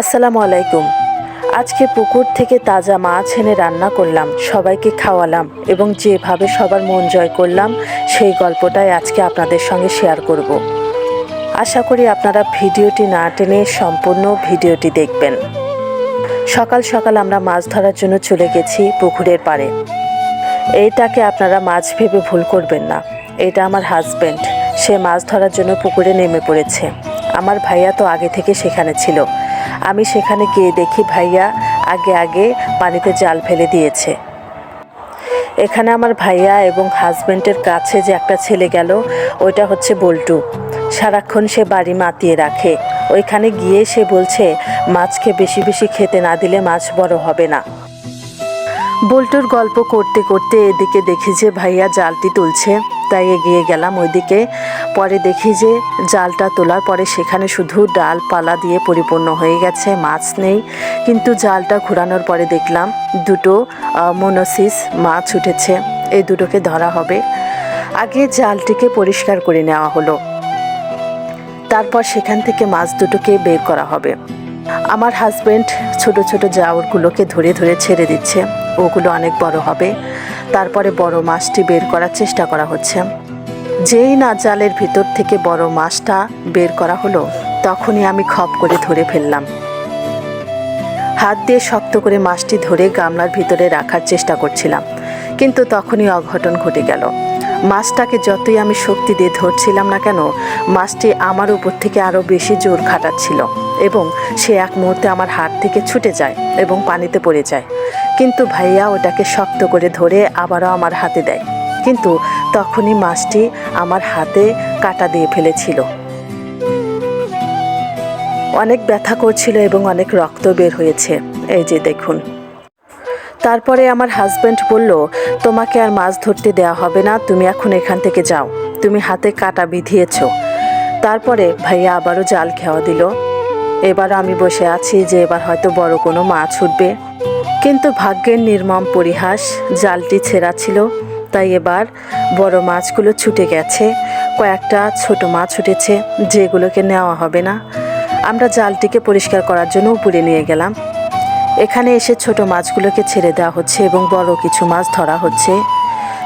আসসালামু আলাইকুম। আজকে পুকুর থেকে তাজা মাছ এনে রান্না করলাম, সবাইকে খাওয়ালাম এবং যেভাবে সবার মন জয় করলাম, সেই গল্পটাই আজকে আপনাদের সঙ্গে শেয়ার করব। আশা করি আপনারা ভিডিওটি না টেনে সম্পূর্ণ ভিডিওটি দেখবেন। সকাল সকাল আমরা মাছ ধরার জন্য চলে গেছি পুকুরের পাড়ে। এইটাকে আপনারা মাছ ভেবে ভুল করবেন না। এটা আমার হাজবেন্ড। সে মাছ ধরার জন্য পুকুরে নেমে পড়েছে। আমার ভাইয়া তো আগে থেকে সেখানে ছিল। আমি সেখানে গিয়ে দেখি ভাইয়া আগে আগে পানিতে জাল ফেলে দিয়েছে। এখানে আমার ভাইয়া এবং হাজবেন্ডের কাছে যে একটা ছেলে গেল, ওইটা হচ্ছে বল্টু। সারাক্ষণ সে বাড়ি মাতিয়ে রাখে। ওইখানে গিয়ে সে বলছে, মাছকে বেশি বেশি খেতে না দিলে মাছ বড় হবে না। বল্টুর গল্প করতে করতে এদিকে দেখি যে ভাইয়া জালটি তুলছে। তাই এগিয়ে গেলাম, ওইদিকে পরে দেখি যে জালটা তোলার পরে সেখানে শুধু ডালপালা দিয়ে পরিপূর্ণ হয়ে গেছে, মাছ নেই। কিন্তু জালটা ঘোরানোর পরে দেখলাম দুটো মনোসিস মাছ উঠেছে, এই দুটোকে ধরা হবে। আগে জালটিকে পরিষ্কার করে নেওয়া হলো। তারপর সেখান থেকে মাছ দুটোকে বের করা হবে। আমার হাজব্যান্ড ছোট ছোট জাউরগুলোকে ধরে ধরে ছেড়ে দিচ্ছে। ওগুলো অনেক বড় হবে। তারপরে বড় মাছটি বের করার চেষ্টা করা হচ্ছে। যেই না জালের ভিতর থেকে বড় মাছটা বের করা হলো, তখনই আমি খপ করে ধরে ফেললাম। হাত দিয়ে শক্ত করে মাছটি ধরে গামলার ভিতরে রাখার চেষ্টা করছিলাম, কিন্তু তখনই অঘটন ঘটে গেল। মাছটাকে যতই আমি শক্তি দিয়ে ধরছিলাম না কেন, মাছটি আমার উপর থেকে আরও বেশি জোর খাটাচ্ছিল এবং সে এক মুহূর্তে আমার হাত থেকে ছুটে যায় এবং পানিতে পড়ে যায়। কিন্তু ভাইয়া ওটাকে শক্ত করে ধরে আবারও আমার হাতে দেয়। কিন্তু তখনই মাছটি আমার হাতে কাটা দিয়ে ফেলেছিল। অনেক ব্যথা করছিল এবং অনেক রক্ত বের হয়েছে। এই যে দেখুন। তারপরে আমার হাজব্যান্ড বলল, তোমাকে আর মাছ ধরতে দেওয়া হবে না, তুমি এখন এখান থেকে যাও। তুমি হাতে কাটা বিধিয়েছ। তারপরে ভাইয়া আবারও জাল খেওয়া দিল। এবার আমি বসে আছি যে এবার হয়তো বড় কোনো মাছ উঠবে। কিন্তু ভাগ্যের নির্মম পরিহাস জালটি ছেঁড়া ছিল। তাই এবার বড় মাছগুলো ছুটে গেছে। কয়েকটা ছোট মাছ উঠেছে, যেগুলোকে নেওয়া হবে না। আমরা জালটিকে পরিষ্কার করার জন্য উপরে নিয়ে গেলাম। এখানে এসে ছোট মাছগুলোকে ছেড়ে দেওয়া হচ্ছে এবং বড় কিছু মাছ ধরা হচ্ছে।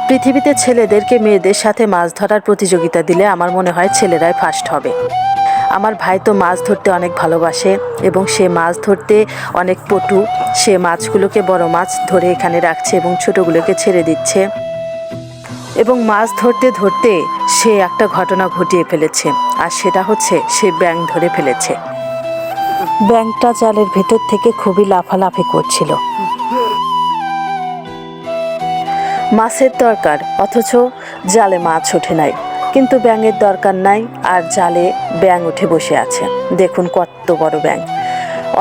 পৃথিবীতে ছেলেদেরকে মেয়েদের সাথে মাছ ধরার প্রতিযোগিতা দিলে আমার মনে হয় ছেলেরাই ফার্স্ট হবে। আমার ভাই তো মাছ ধরতে অনেক ভালোবাসে এবং সে মাছ ধরতে অনেক পটু। সে মাছগুলোকে বড় মাছ ধরে এখানে রাখছে এবং ছোটগুলোকে ছেড়ে দিচ্ছে। এবং মাছ ধরতে ধরতে সে একটা ঘটনা ঘটিয়ে ফেলেছে, আর সেটা হচ্ছে সে ব্যাং ধরে ফেলেছে। ব্যাংকটা জালের ভেতর থেকে খুবই লাফালাফি করছিল। মাছের দরকার, অথচ জালে মাছ ওঠে নাই। কিন্তু ব্যাঙের দরকার নাই, আর জালে ব্যাং উঠে বসে আছে। দেখুন কত বড় ব্যাং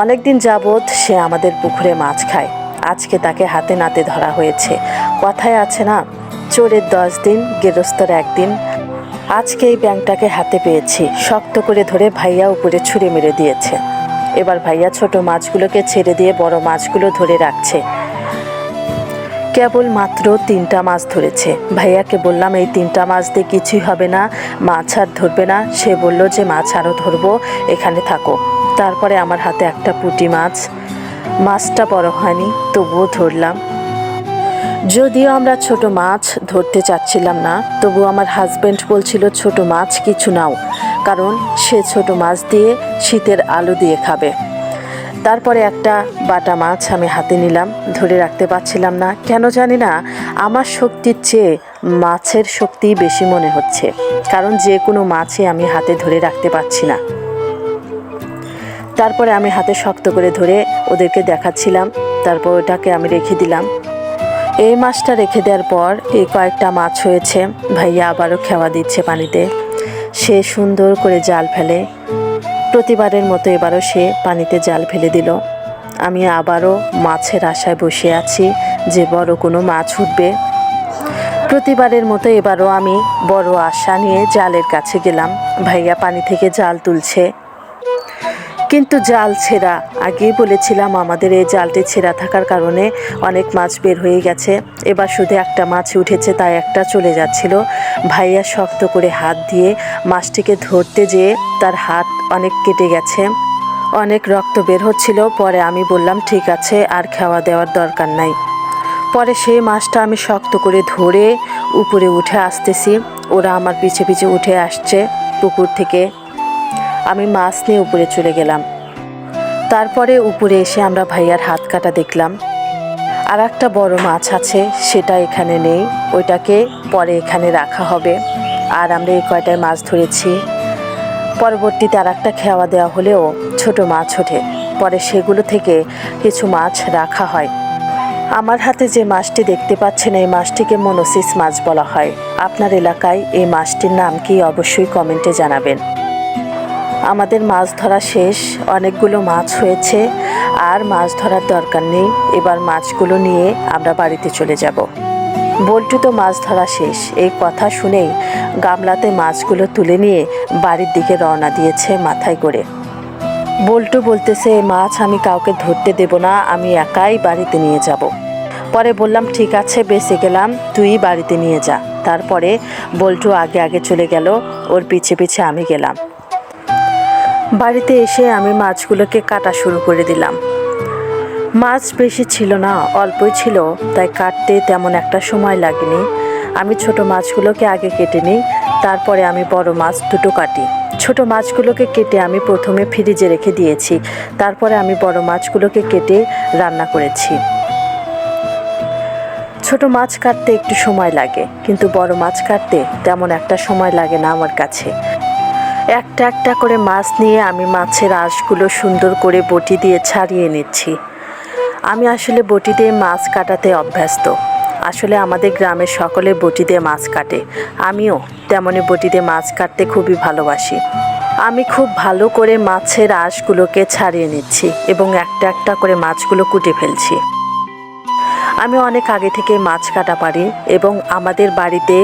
অনেকদিন যাবৎ সে আমাদের পুকুরে মাছ খায়। আজকে তাকে হাতে নাতে ধরা হয়েছে। কথায় আছে না, চোরের দশ দিন, গেরস্তর একদিন। আজকে এই ব্যাংকটাকে হাতে পেয়েছি। শক্ত করে ধরে ভাইয়া উপরে ছুঁড়ে মেরে দিয়েছে। এবার ভাইয়া ছোট মাছগুলোকে ছেড়ে দিয়ে বড় মাছগুলো ধরে রাখছে। কেবল মাত্র তিনটা মাছ ধরেছে। ভাইয়াকে বললাম, এই তিনটা মাছ দিয়ে কিছুই হবে না, মাছ আর ধরবে না। সে বলল যে, মাছ আরও ধরবো, এখানে থাকো। তারপরে আমার হাতে একটা পুঁটি মাছ। মাছটা বড় হয়নি, তবুও ধরলাম। যদিও আমরা ছোট মাছ ধরতে চাচ্ছিলাম না, তবু আমার হাজবেন্ড বলছিল, ছোট মাছ কিছু নাও। কারণ সে ছোট মাছ দিয়ে শীতের আলু দিয়ে খাবে। তারপরে একটা বাটা মাছ আমি হাতে নিলাম, ধরে রাখতে পারছিলাম না। কেন জানি না, আমার শক্তির চেয়ে মাছের শক্তি বেশি মনে হচ্ছে, কারণ যে কোনো মাছই আমি হাতে ধরে রাখতে পারছি না। তারপরে আমি হাতে শক্ত করে ধরে ওদেরকে দেখাচ্ছিলাম, তারপর ওটাকে আমি রেখে দিলাম। এই মাছটা রেখে দেওয়ার পর এই কয়েকটা মাছ হয়েছে, ভাইয়া আবারও খেওয়া দিচ্ছে পানিতে। সে সুন্দর করে জাল ফেলে প্রতিবারের মতো এবারও সে পানিতে জাল ফেলে দিল। আমি আবারও মাছের আশায় বসে আছি যে বড় কোনো মাছ উঠবে। প্রতিবারের মতো এবারও আমি বড় আশা নিয়ে জালের কাছে গেলাম। ভাইয়া পানি থেকে জাল তুলছে। কিন্তু জাল ছেঁড়া। আগেই বলেছিলাম আমাদের এই জালটি ছেঁড়া থাকার কারণে অনেক মাছ বের হয়ে গেছে। এবার শুধু একটা মাছ উঠেছে, তাই একটা চলে যাচ্ছিল। ভাইয়া শক্ত করে হাত দিয়ে মাছটিকে ধরতে যেয়ে তার হাত অনেক কেটে গেছে। অনেক রক্ত বের হচ্ছিল, পরে আমি বললাম, ঠিক আছে, আর খাওয়া দেওয়ার দরকার নাই। পরে সেই মাছটা আমি শক্ত করে ধরে উপরে উঠে আসতেছি। ওরা আমার পিছে পিছে উঠে আসছে পুকুর থেকে। আমি মাছ নিয়ে উপরে চলে গেলাম। তারপরে উপরে এসে আমরা ভাইয়ার হাত কাটা দেখলাম। আর একটা বড় মাছ আছে, সেটা এখানে নেই। ওইটাকে পরে এখানে রাখা হবে। আর আমরা এই কয়টায় মাছ ধরেছি। পরবর্তীতে আর একটা খেওয়া দেওয়া হলেও ছোট মাছ ওঠে। পরে সেগুলো থেকে কিছু মাছ রাখা হয়। আমার হাতে যে মাছটি দেখতে পাচ্ছেন, এই মাছটিকে মনোসিস মাছ বলা হয়। আপনার এলাকায় এই মাছটির নাম কি অবশ্যই কমেন্টে জানাবেন। আমাদের মাছ ধরা শেষ, অনেকগুলো মাছ হয়েছে, আর মাছ ধরার দরকার নেই। এবার মাছগুলো নিয়ে আমরা বাড়িতে চলে যাব। বল্টু তো মাছ ধরা শেষ। এই কথা শুনেই গামলাতে মাছগুলো তুলে নিয়ে বাড়ির দিকে রওনা দিয়েছে মাথায় করে। বল্টু বলতেছে "এই মাছ আমি কাউকে ধরতে দেব না, আমি একাই বাড়িতে নিয়ে যাব। পরে বললাম, ঠিক আছে, বেঁচে গেলাম, তুই বাড়িতে নিয়ে যা। তারপরে বল্টু আগে আগে চলে গেল, ওর পিছে পিছে আমি গেলাম। বাড়িতে এসে আমি মাছগুলোকে কাটা শুরু করে দিলাম। মাছ বেশি ছিল না, অল্পই ছিল, তাই কাটতে তেমন একটা সময় লাগেনি। আমি ছোট মাছগুলোকে আগে কেটে নিই, তারপরে আমি বড় মাছ দুটো কাটি। ছোট মাছগুলোকে কেটে আমি প্রথমে ফ্রিজে রেখে দিয়েছি, তারপরে আমি বড় মাছগুলোকে কেটে রান্না করেছি। ছোট মাছ কাটতে একটু সময় লাগে, কিন্তু বড় মাছ কাটতে তেমন একটা সময় লাগে না আমার কাছে। একটা একটা করে মাছ নিয়ে আমি মাছের আঁশগুলো সুন্দর করে বটি দিয়ে ছাড়িয়ে নিচ্ছি। আমি আসলে বটি দিয়ে মাছ কাটাতে অভ্যস্ত। আসলে আমাদের গ্রামের সকলে বটি দিয়ে মাছ কাটে। আমিও তেমনি বটি দিয়ে মাছ কাটতে খুবই ভালোবাসি। আমি খুব ভালো করে মাছের আঁশগুলোকে ছাড়িয়ে নিচ্ছি এবং একটা একটা করে মাছগুলো কুটে ফেলছি। আমি অনেক আগে থেকে মাছ কাটা পারি এবং আমাদের বাড়িতে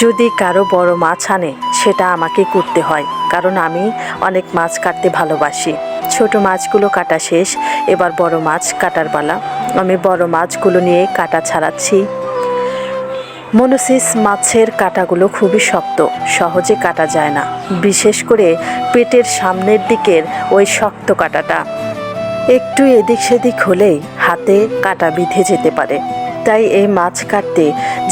যদি কারও বড় মাছ আনে, সেটা আমাকে করতে হয়, কারণ আমি অনেক মাছ কাটতে ভালোবাসি। ছোট মাছগুলো কাটা শেষ, এবার বড় মাছ কাটার পালা। আমি বড় মাছগুলো নিয়ে কাটা ছাড়াচ্ছি। মনোসিস মাছের কাটাগুলো খুবই শক্ত, সহজে কাটা যায় না। বিশেষ করে পেটের সামনের দিকের ওই শক্ত কাটাটা। একটু এদিক সেদিক হলেই হাতে কাটা বিঁধে যেতে পারে। তাই এই মাছ কাটতে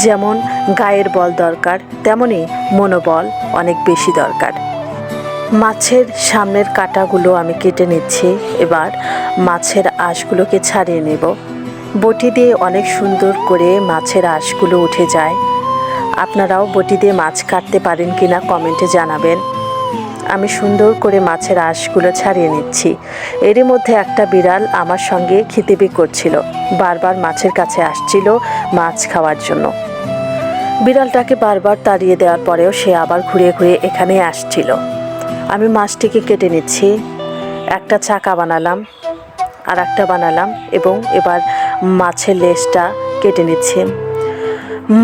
যেমন গায়ের বল দরকার, তেমনি মনোবল অনেক বেশি দরকার। মাছের সামনের কাটাগুলো আমি কেটে নিচ্ছি, এবার মাছের আঁশগুলোকে ছাড়িয়ে নেব। বটি দিয়ে অনেক সুন্দর করে মাছের আঁশগুলো উঠে যায়। আপনারাও বটি দিয়ে মাছ কাটতে পারেন কিনা কমেন্টে জানাবেন। আমি সুন্দর করে মাছের আঁশগুলো ছাড়িয়ে নিচ্ছি। এরই মধ্যে একটা বিড়াল আমার সঙ্গে খিতিবি করছিল, বারবার মাছের কাছে আসছিল মাছ খাওয়ার জন্য। বিড়ালটাকে বারবার তাড়িয়ে দেওয়ার পরেও সে আবার ঘুরে ঘুরে এখানে আসছিল। আমি মাছটিকে কেটে নিচ্ছি, একটা চাকা বানালাম, আর একটা বানালাম এবং এবার মাছের লেজটা কেটে নিচ্ছি।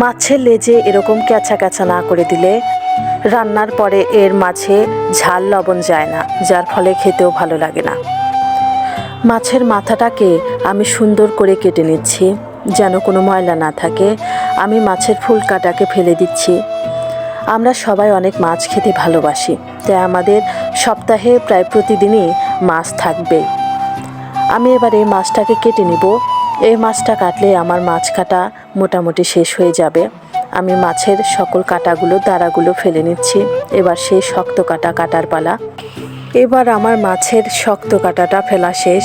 মাছের লেজে এরকম ক্যাঁচা ক্যাঁচা না করে দিলে রান্নার পরে এর মাঝে ঝাল লবণ যায় না, যার ফলে খেতেও ভালো লাগে না। মাছের মাথাটাকে আমি সুন্দর করে কেটে নিচ্ছি, যেন কোনো ময়লা না থাকে। আমি মাছের ফুল কাটাকে ফেলে দিচ্ছি। আমরা সবাই অনেক মাছ খেতে ভালোবাসি, তাই আমাদের সপ্তাহে প্রায় প্রতিদিনই মাছ থাকবে। আমি এবার এই মাছটাকে কেটে নিব। এই মাছটা কাটলে আমার মাছ কাটা মোটামুটি শেষ হয়ে যাবে। আমি মাছের সকল কাটাগুলো, দাঁড়াগুলো ফেলে নিচ্ছি। এবার সেই শক্ত কাটা কাটার পালা। এবার আমার মাছের শক্ত কাটাটা ফেলা শেষ।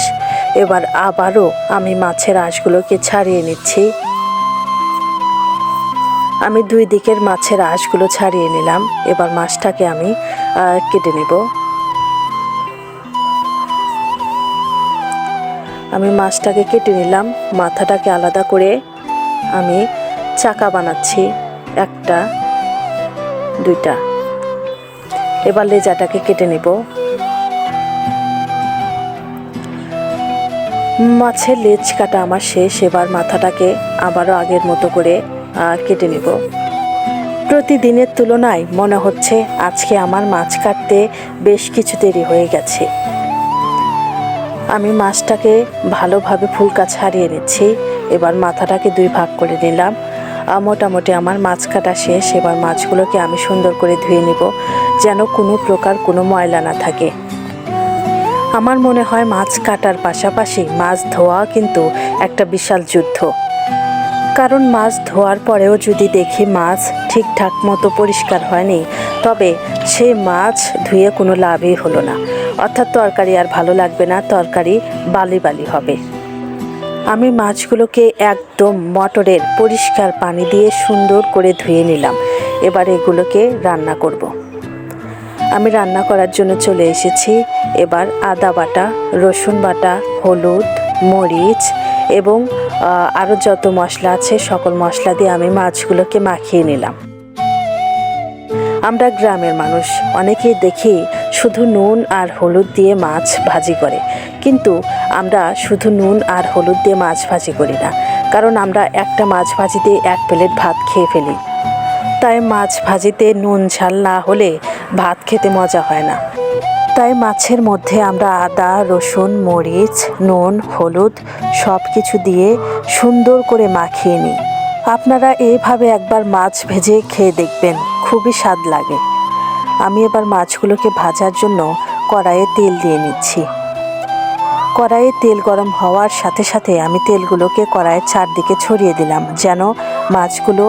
এবার আবারও আমি মাছের আঁশগুলোকে ছাড়িয়ে নিচ্ছি। আমি দুই দিকের মাছের আঁশগুলো ছাড়িয়ে নিলাম। এবার মাছটাকে আমি কেটে নেব। আমি মাছটাকে কেটে নিলাম। মাথাটাকে আলাদা করে আমি চাকা বানাচ্ছি, একটা, দুইটা। এবার লেজাটাকে কেটে নেব। মাছের লেজ কাটা আমার শেষ, এবার মাথাটাকে আবারও আগের মতো করে কেটে নেব। প্রতিদিনের তুলনায় মনে হচ্ছে আজকে আমার মাছ কাটতে বেশ কিছু দেরি হয়ে গেছে। আমি মাছটাকে ভালোভাবে ফুলকা ছাড়িয়ে নিচ্ছি। এবার মাথাটাকে দুই ভাগ করে নিলাম। মোটামুটি আমার মাছ কাটা শেষ, এবার মাছগুলোকে আমি সুন্দর করে ধুয়ে নেব, যেন কোনো প্রকার কোনো ময়লা না থাকে। আমার মনে হয় মাছ কাটার পাশাপাশি মাছ ধোয়া কিন্তু একটা বিশাল যুদ্ধ। কারণ মাছ ধোয়ার পরেও যদি দেখি মাছ ঠিকঠাক মতো পরিষ্কার হয়নি, তবে সেই মাছ ধুয়ে কোনো লাভই হলো না। অর্থাৎ তরকারি আর ভালো লাগবে না, তরকারি বালি বালি হবে। আমি মাছগুলোকে একদম মটরের পরিষ্কার পানি দিয়ে সুন্দর করে ধুয়ে নিলাম। এবার এগুলোকে রান্না করব। আমি রান্না করার জন্য চলে এসেছি। এবার আদা বাটা, রসুন বাটা, হলুদ, মরিচ এবং আরও যত মশলা আছে সকল মশলা দিয়ে আমি মাছগুলোকে মাখিয়ে নিলাম। আমরা গ্রামের মানুষ, অনেকেই দেখি শুধু নুন আর হলুদ দিয়ে মাছ ভাজি করে। কিন্তু আমরা শুধু নুন আর হলুদ দিয়ে মাছ ভাজি করি না, কারণ আমরা একটা মাছ ভাজিতে এক প্লেট ভাত খেয়ে ফেলি। তাই মাছ ভাজিতে নুন ঝাল না হলে ভাত খেতে মজা হয় না। তাই মাছের মধ্যে আমরা আদা, রসুন, মরিচ, নুন, হলুদ সব কিছু দিয়ে সুন্দর করে মাখিয়ে নিই। আপনারা এইভাবে একবার মাছ ভেজে খেয়ে দেখবেন, খুবই স্বাদ লাগে। আমি এবার মাছগুলোকে ভাজার জন্য কড়াইয়ে তেল দিয়ে নিচ্ছি। কড়াইয়ে তেল গরম হওয়ার সাথে সাথে আমি তেলগুলোকে কড়াইয়ের চারদিকে ছড়িয়ে দিলাম যেন মাছগুলো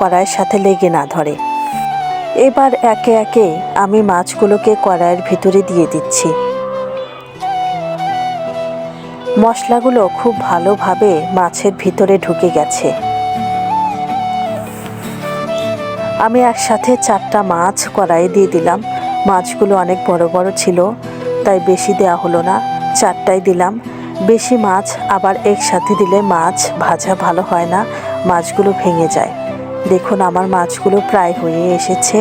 কড়াইয়ের সাথে লেগে না ধরে। এবার একে একে আমি মাছগুলোকে কড়াইয়ের ভিতরে দিয়ে দিচ্ছি। মশলাগুলো খুব ভালোভাবে মাছের ভিতরে ঢুকে গেছে। আমি একসাথে চারটা মাছ কড়াইয়ে দিয়ে দিলাম। মাছগুলো অনেক বড় বড় ছিল, তাই বেশি দেওয়া হলো না। চারটাই দিলাম। বেশি মাছ আবার একসাথে দিলে মাছ ভাজা ভালো হয় না, মাছগুলো ভেঙে যায়। দেখুন, আমার মাছগুলো প্রায় হয়ে এসেছে।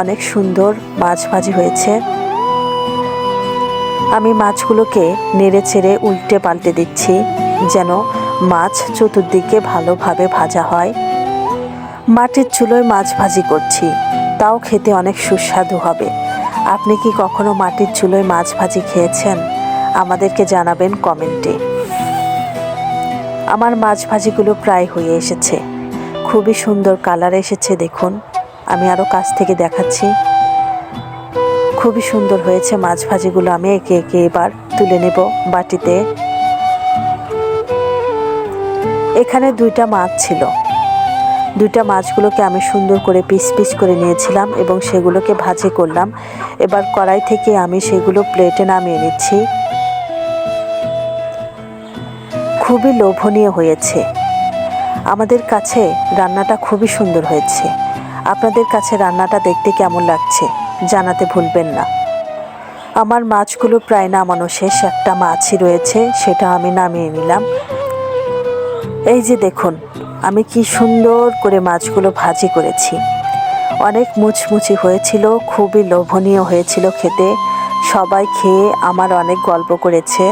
অনেক সুন্দর মাছ ভাজি হয়েছে। আমি মাছগুলোকে নেড়ে চেড়ে উল্টে পাল্টে দিচ্ছি, যেন মাছ চতুর্দিকে ভালোভাবে ভাজা হয়। মাটির চুলোয় মাছ ভাজি করছি। তাও খেতে অনেক সুস্বাদু হবে। আপনি কি কখনো মাটির চুলোয় মাছ ভাজি খেয়েছেন? আমাদেরকে জানাবেন কমেন্টে। আমার মাছ ভাজিগুলো প্রায় হয়ে এসেছে। খুবই সুন্দর কালার এসেছে, দেখুন। আমি আরও কাছ থেকে দেখাচ্ছি। খুবই সুন্দর হয়েছে মাছ ভাজিগুলো। আমি একে একে এবার তুলে নেব বাটিতে। এখানে দুইটা মাছ ছিল। দুইটা মাছগুলোকে আমি সুন্দর করে পিস পিস করে নিয়েছিলাম এবং সেগুলোকে ভাজি করলাম। এবার কড়াই থেকে আমি সেগুলো প্লেটে নামিয়ে নিচ্ছি। খুবই লোভনীয় হয়েছে। আমাদের কাছে রান্নাটা খুবই সুন্দর হয়েছে। আপনাদের কাছে রান্নাটা দেখতে কেমন লাগছে, জানাতে ভুলবেন না। আমার মাছগুলো প্রায় নামানো শেষ, একটা মাছই রয়েছে, সেটা আমি নামিয়ে নিলাম। এই যে দেখুন আমি কি সুন্দর করে মাছগুলো ভাজি করেছি। অনেক মুচমুচি হয়েছিল, খুবই লোভনীয় হয়েছিল খেতে। সবাই খেয়ে আমার অনেক গল্প করেছে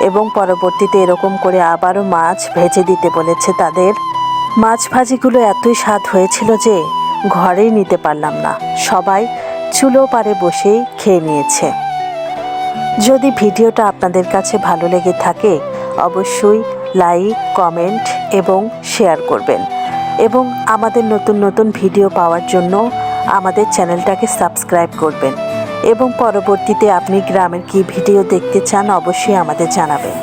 এবং পরবর্তীতে এরকম করে আবারও মাছ ভেজে দিতে বলেছে তাদের। মাছ ভাজিগুলো এতই স্বাদ হয়েছিল যে ঘরেই নিতে পারলাম না। সবাই চুলো পারে বসেই খেয়ে নিয়েছে। যদি ভিডিওটা আপনাদের কাছে ভালো লেগে থাকে, অবশ্যই লাইক, কমেন্ট এবং শেয়ার করবেন এবং আমাদের নতুন নতুন ভিডিও পাওয়ার জন্য আমাদের চ্যানেলটাকে সাবস্ক্রাইব করবেন এবং পরবর্তীতে আপনি গ্রামের কি ভিডিও দেখতে চান অবশ্যই আমাদের জানাবেন।